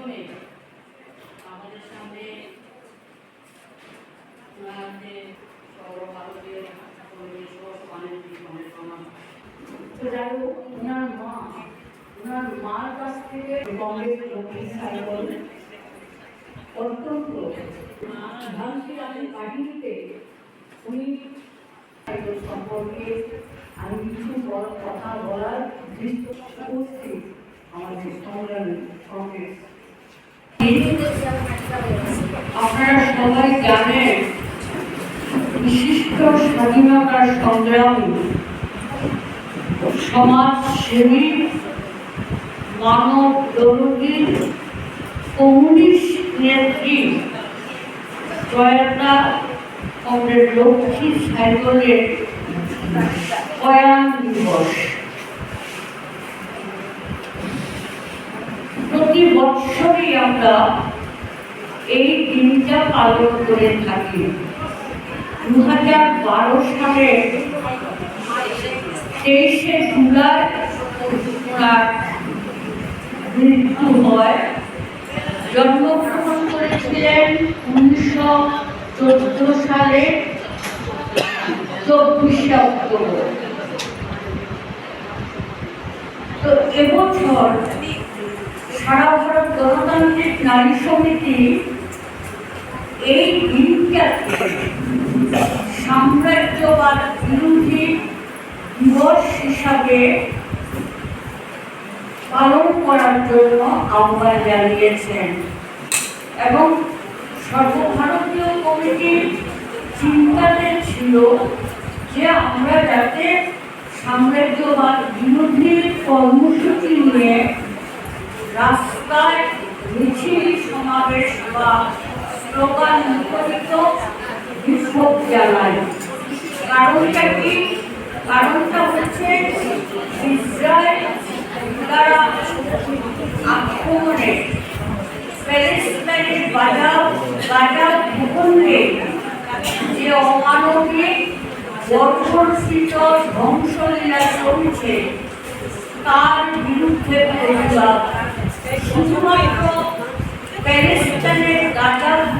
প্রথমে আমাদের সামনে কাহিনীতে উনি সম্পর্কে আমি কিছু বড় কথা বলার দৃশ্য উপস্থিত আমাদের সংগ্রামী কংগ্রেস আপনারা সবাই জানেন বিশিষ্ট স্বাধীনতার সংগ্রামী সমাজসেবী, মানব দরদী কমিউনিস্ট নেত্রী প্রয়াতা কমরেড লক্ষ্মী সাইকেলের প্রয়াণ দিবস। প্রতি বৎসরই আমরা এই দিনটা পালন করে থাকি। দু হাজার বারো সালে তেইশে জুলাই মৃত্যু হয়। জন্মগ্রহণ করেছিলেন উনিশশো চোদ্দ সালে চব্বিশে অক্টোবর। তো এবছর সারা ভারত গণতান্ত্রিক নারী সমিতি এই দিনটাকে সাম্রাজ্যবাদ বিরোধী দিবস হিসাবে পালন করার জন্য আহ্বান জানিয়েছেন। এবং সর্বভারতীয় কমিটির চিন্তাতে ছিল যে আমরা যাতে সাম্রাজ্যবাদ বিরোধী কর্মসূচি নিয়ে রাস্তায় মিছিল সমাবেশ বা স্লোগান মুখরিত বিক্ষোভ জানায় কারণটা কি? কারণটা হচ্ছে ইসরায়েল দ্বারা আক্রমণে প্যালেস্টাইনের বাজার বাজার ভূখণ্ডে যে অমানবিক বর্বরচিত ধ্বংসলীলা চলছে, তার বিরুদ্ধে প্রতিবাদ শুধুমাত্র প্যালেস্টাইনের ভূখণ্ডই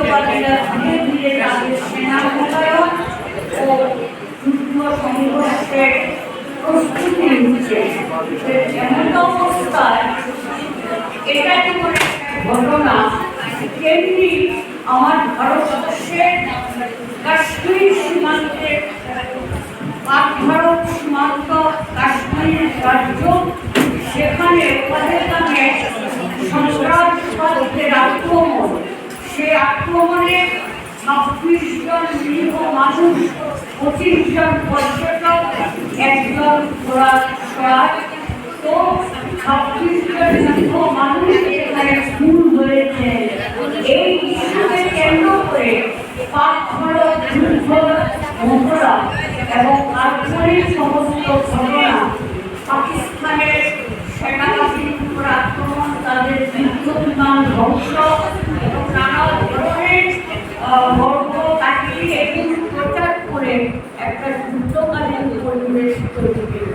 সাম্রাজ্যবাদীরা ধীরে অবস্থায় এটা যেমন ঘটনা তেমনি আমার ভারতবর্ষের কাশ্মীর সীমান্তে পাক ভারত ছাব্বিশ জন নিরীহ মানুষ পঁচিশ পর্যটক একজন তো ছাব্বিশ জন নিরীহ মানুষ এখানে খুন হয়েছে এই ইস্যুকে কেন্দ্র করে পাক ভারত যুদ্ধ এবং কাশ্মীরের সমস্ত ঘটনা পাকিস্তানের সেনাবাহিনীর উপর আক্রমণ তাদের যুদ্ধ বিমান ধ্বংস এবং নানা ধরনের কাহিনী এগুলো প্রচার করে একটা যুদ্ধকালীন পরিবেশ তৈরি